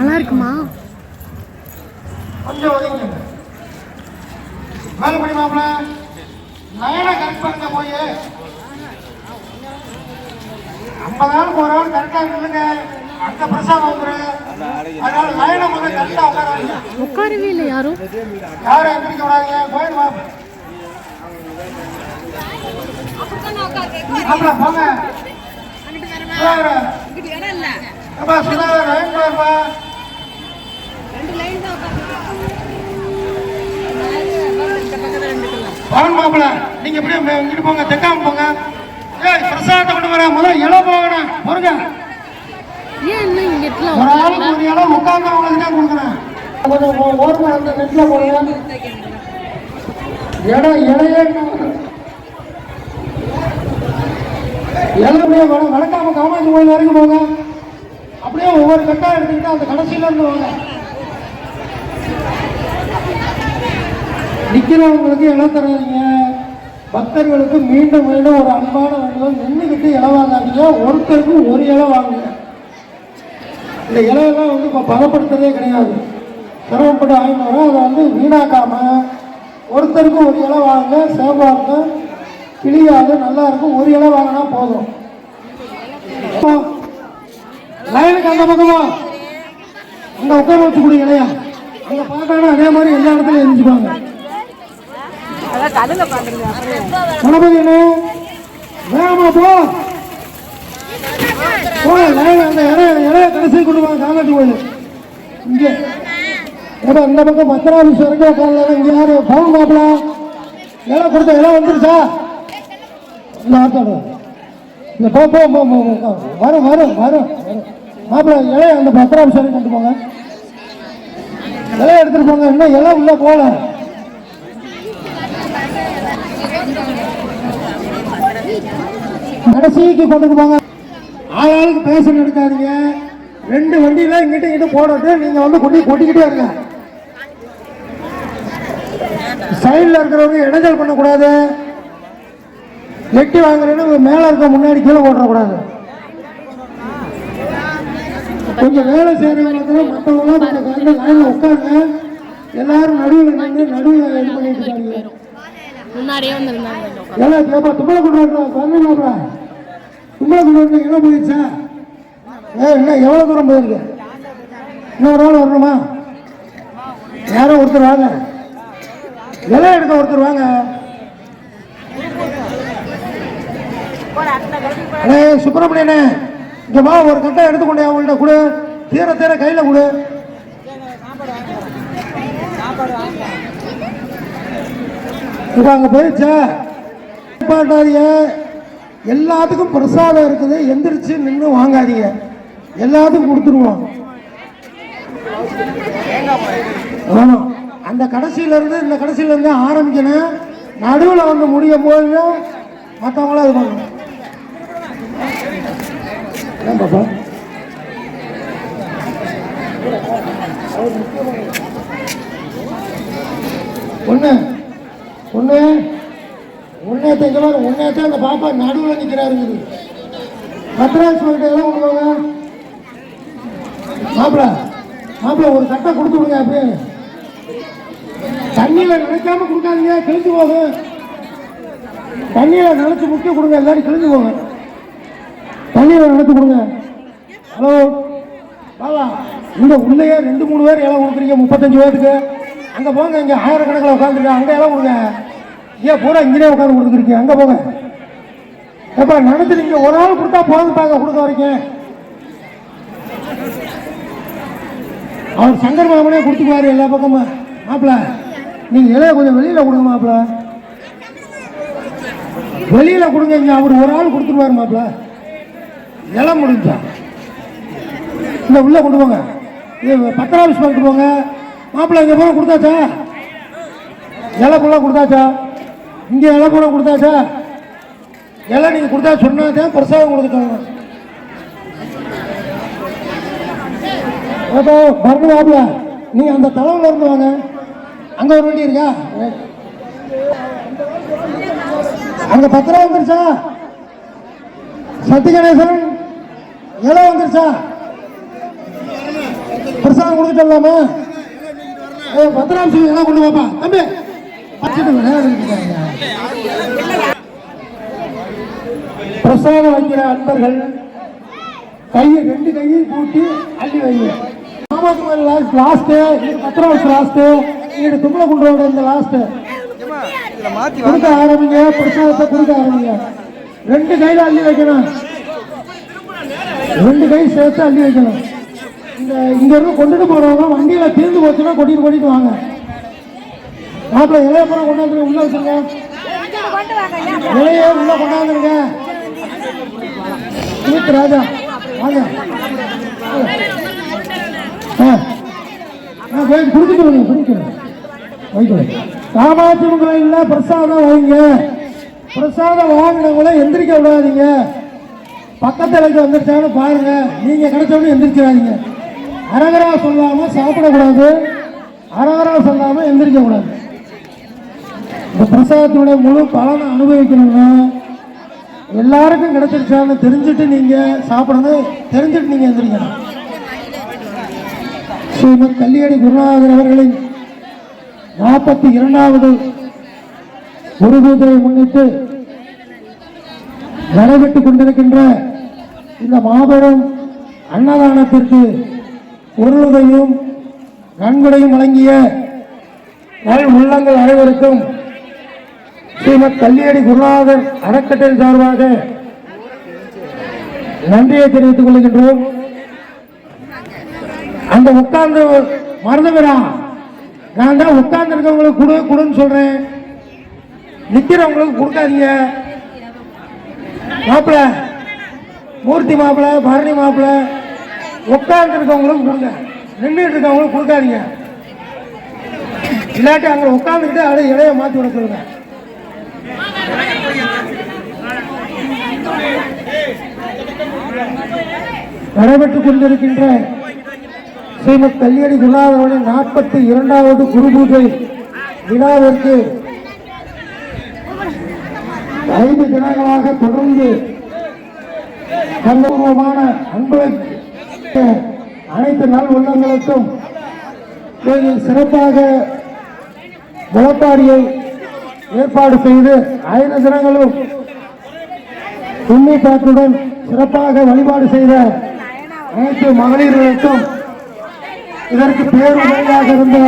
நல்லா இருக்குமா கொஞ்சம் ஒதுங்க வேலைப்படி மாப்பிள. நயனை கரெக்ட் பண்ணுங்க போய். ஐம்பது நாள் ஒரு ஆள் கரெக்டாக நில்லுங்க. அந்த பிரசாதம் வந்துடும் அதனால நயனை முதல்ல கரெக்டாக உட்காராங்க உட்காரவே இல்லை யாரும். யாரும் எந்திரிக்க விடாதீங்க போய் மாப்பிள. மாப்பிள போங்க. பவன் மாப்பிள நீங்க எப்படியும் இங்கிட்டு போங்க தெக்காம போங்க. ஏய் பிரசாதத்தை கொண்டு வர முதல்ல இலை போகணும். பொறுங்க. ஏன் இன்னும் ஒரு ஆளுக்கு ஒரு இலை தான் கொடுக்குறேன். கொஞ்சம் ஓ- அந்த நெட்ல போறேன் இடம் இலையே இலை அப்படியே வளர்க்காம காமாட்சி கோயில் வரைக்கும் போங்க. அப்படியே ஒவ்வொரு கட்டாக எடுத்துக்கிட்டு அந்த கடைசியில இருந்து வாங்க. நிற்கிறவங்களுக்கு இடம் தராதீங்க. பக்தர்களுக்கு மீண்டும் மீண்டும் ஒரு அன்பான வேண்டுகோள் நின்றுக்கிட்டு இலை வாங்காதீங்க. ஒருத்தருக்கு ஒரு இலை வாங்குங்க. இந்த இலையெல்லாம் வந்து இப்போ பதப்படுத்துறதே கிடையாது. சிரமப்பட்டு வாங்கிட்டு வரோம் அதை வந்து வீணாக்காமல் ஒருத்தருக்கு ஒரு இலை வாங்க சேவாங்க கிளியாது நல்லா இருக்கும். ஒரு இலை வாங்கினா போதும். லைனுக்கு அந்த பக்கமா. அங்கே உட்கார வச்சு கொடுங்க இலையா. அங்கே பார்த்தாலும் அதே மாதிரி எல்லா இடத்துலையும் எரிஞ்சுப்பாங்க. கணபதி அண்ணே வேகமா போ போ அந்த இலைய இலைய கடைசி கொண்டு வாங்க காலாட்டி கோயில் இங்கே ஏதோ இந்த பக்கம் பத்திராபிஷம் வரைக்கும் உட்காரல இங்க யாரு பவுன் மாப்பிளா இலை கொடுத்த இலை வந்துருச்சா இந்த ஆத்தோட இந்த போ போ போ போ போ. வரும் வரும் வரும் மாப்பிள இலைய அந்த பத்திராபிஷம் வரைக்கும் கொண்டு போங்க இலைய எடுத்துட்டு போங்க இன்னும் இலை உள்ள போல கடைசிக்கு கொண்டு போங்க. ஆளாளுக்கு பேசணும் எடுக்காதீங்க. ரெண்டு வண்டியில இங்கிட்ட இங்கிட்ட போடுறது நீங்க வந்து கொண்டு கொட்டிக்கிட்டே இருங்க. சைடில் இருக்கிறவங்க இடைஞ்சல் பண்ணக்கூடாது. வெட்டி வாங்குறேன்னு மேல இருக்க முன்னாடி கீழே போட்டுறக்கூடாது. கொஞ்சம் வேலை செய்யறவங்க மற்றவங்க கொஞ்சம் கலந்து உட்காருங்க. எல்லாரும் நடுவில் நின்று நடுவில் இது பண்ணிட்டு இருக்காங்க முன்னாடியே வந்திருந்தாங்க. எல்லாம் கேப்பா தும்பளை கொண்டு வரணும் வரணுமாப்ல தும்பளை கொண்டு வரணும் எவ்வளோ போயிடுச்சா? ஏ இன்னும் எவ்வளோ தூரம் போயிருக்கு? இன்னும் ஒரு வரணுமா? யாரோ ஒருத்தர் வாங்க. இலை எடுக்க ஒருத்தர் வாங்க. அடே சுப்பிரமணியனே இங்க வா ஒரு கட்டை எடுத்துக்கொண்டே அவங்கள்ட்ட கொடு. தீர தீர கையில் கொடு. இப்போ அங்கே போயிடுச்சா எல்லாத்துக்கும் பிரசாதம் இருக்குது. எந்திரிச்சு நின்று வாங்காதீங்க. எல்லாத்துக்கும் கொடுத்துருவோம். ஆமாம் அந்த கடைசியிலேருந்து இந்த கடைசியிலேருந்து ஆரம்பிக்கணும். நடுவில் வந்து முடியும் போது மற்றவங்களும் அது பண்ணணும் ஏன் பாப்பா? ஒன்று ஒன்று உன்னேத்த இங்கே பாரு உன்னேத்த அந்த பாப்பா நடுவில் நிற்கிறாருங்குது பத்ராஜ் போயிட்டு எல்லாம் கொடுப்பாங்க மாப்பிள மாப்பிள ஒரு சட்டை கொடுத்து விடுங்க அப்படியே. தண்ணியில் நினைக்காம கொடுக்காதீங்க கிழிஞ்சு போகும் தண்ணியில நினைச்சு முக்கிய கொடுங்க எல்லாரும் கிழிஞ்சு போங்க. தண்ணியில நினைச்சு கொடுங்க. ஹலோ பாவா இந்த உள்ளேயே ரெண்டு மூணு பேர் இலை கொடுக்குறீங்க முப்பத்தஞ்சு பேருக்கு அங்கே போங்க இங்கே ஆயிரக்கணக்கில் உட்காந்துருக்கேன் அங்கே எல்லாம் கொடுங்க. ஏன் பூரா இங்கேயே உட்காந்து கொடுத்துருக்கீங்க. அங்கே போங்க. எப்பா நினைச்சிருக்கீங்க ஒரு ஆள் கொடுத்தா போதும் பாங்க கொடுக்க வரைக்கும். அவர் சங்கர் மாமனே கொடுத்துக்குவாரு எல்லா பக்கமும். மாப்பிள்ள நீங்க இலைய கொஞ்சம் வெளியில கொடுங்க மாப்பிள. வெளியில கொடுங்க இங்க அவர் ஒரு ஆள் கொடுத்துருவாரு மாப்பிள. இலை முடிஞ்சா. இந்த உள்ள கொண்டு போங்க. இது ஆஃபீஸ் பண்ணிட்டு போங்க. மாப்பிள இங்கே போல கொடுத்தாச்சா? இலை ஃபுல்லாக கொடுத்தாச்சா? இங்கே இலை ஃபுல்லாக கொடுத்தாச்சா? இலை நீங்கள் கொடுத்தா சொன்னாதான் பிரசாதம் கொடுத்துட்டாங்க ஓகே மருந்து மாப்பிள்ள நீ அந்த தலைவில் இருந்து வாங்க. அங்கே ஒரு வண்டி இருக்கா? அங்கே பத்து ரூபா வந்துருச்சா? சத்தி கணேசன் இலை வந்துருச்சா? பிரசாதம் கொடுத்துட்டு பத்ராம் சிங் எல்லாம் கொண்டு வாப்பா. தம்பி. பிரசாதம் வைக்கிற அன்பர்கள் கையை ரெண்டு கையையும் கூட்டி அள்ளி வைங்க. மாமாக்குமாரி லாஸ்ட் லாஸ்ட்டு பத்திரம் லாஸ்ட்டு இது தும்பல குண்டோட இந்த லாஸ்ட்டு கொடுக்க ஆரம்பிங்க பிரசாதத்தை கொடுக்க ஆரம்பிங்க. ரெண்டு கையில அள்ளி வைக்கணும். ரெண்டு கை சேர்த்து அள்ளி வைக்கணும். இந்த இங்க இருந்து கொண்டுட்டு போறவங்க வண்டியில தீர்ந்து போச்சுன்னா கொட்டிட்டு கொட்டிட்டு வாங்க. மாப்பிள்ள இலைய பூரா கொண்டாந்து உள்ள வச்சிருங்க. இலைய உள்ள கொண்டாந்துருங்க ஈத்து ராஜா வாங்க. ஆ. ஆ போய் குடிச்சுக்கிறேன் குடிக்கிறேன் வைக்கிறேன் காமாட்சி கோயிலில் பிரசாதம் வைங்க பிரசாதம் வாங்கினவங்கள எந்திரிக்க விடாதீங்க. பக்கத்தில் இருக்க வந்துருச்சான்னு பாருங்க. நீங்க கிடைச்சவனே எந்திரிச்சிடாதீங்க. அரகரா சொல்லாம சாப்பிடக்கூடாது. அரகரா சொல்லாம எந்திரிக்க கூடாது இந்த பிரசாதத்தினுடைய முழு பலனை அனுபவிக்கணும்னா எல்லாருக்கும் கிடைச்சிருச்சான்னு தெரிஞ்சுட்டு நீங்க சாப்பிடணும். தெரிஞ்சுட்டு நீங்க எந்திரிக்கணும். ஸ்ரீமத் கல்லியடி குருநாதர் அவர்களின் நாற்பத்தி இரண்டாவது குரு பூஜையை முன்னிட்டு நடைபெற்றுக் கொண்டிருக்கின்ற இந்த மாபெரும் அன்னதானத்திற்கு உருவதையும் நன்கொடையும் வழங்கிய நல் உள்ளங்கள் அனைவருக்கும் ஸ்ரீமத் கல்லியடி குருநாதர் அறக்கட்டளை சார்பாக நன்றியை தெரிவித்துக் கொள்கின்றோம். அந்த உட்கார்ந்து மறந்துவிடா. நான் தான் உட்கார்ந்து இருக்கவங்களுக்கு கொடு கொடுன்னு சொல்றேன். நிக்கிறவங்களுக்கு கொடுக்காதீங்க. மாப்பிள மூர்த்தி மாப்பிள்ள பரணி மாப்பிள்ள உட்கார்ந்து இருக்கவங்களுக்கு கொடுங்க. நின்றுட்டு இருக்கவங்களுக்கு கொடுக்காதீங்க. இல்லாட்டி அங்கே உட்காந்துக்கிட்டு அதை இலைய மாத்தி விட சொல்லுங்க. நடைபெற்றுக் கொண்டிருக்கின்ற ஸ்ரீமத் கல்யாணி குருநாதரவனின் நாற்பத்தி இரண்டாவது குரு பூஜை விழாவிற்கு ஐந்து தினங்களாக தொடர்ந்து சந்தர்ப்பமான அன்பு அனைத்து நல் உள்ளங்களுக்கும் சிறப்பாக முளப்பாடியை ஏற்பாடு செய்து ஐந்து தினங்களும் உண்மைப்பாட்டுடன் சிறப்பாக வழிபாடு செய்த அனைத்து மகளிர்களுக்கும் இதற்கு பேருதவியாக இருந்த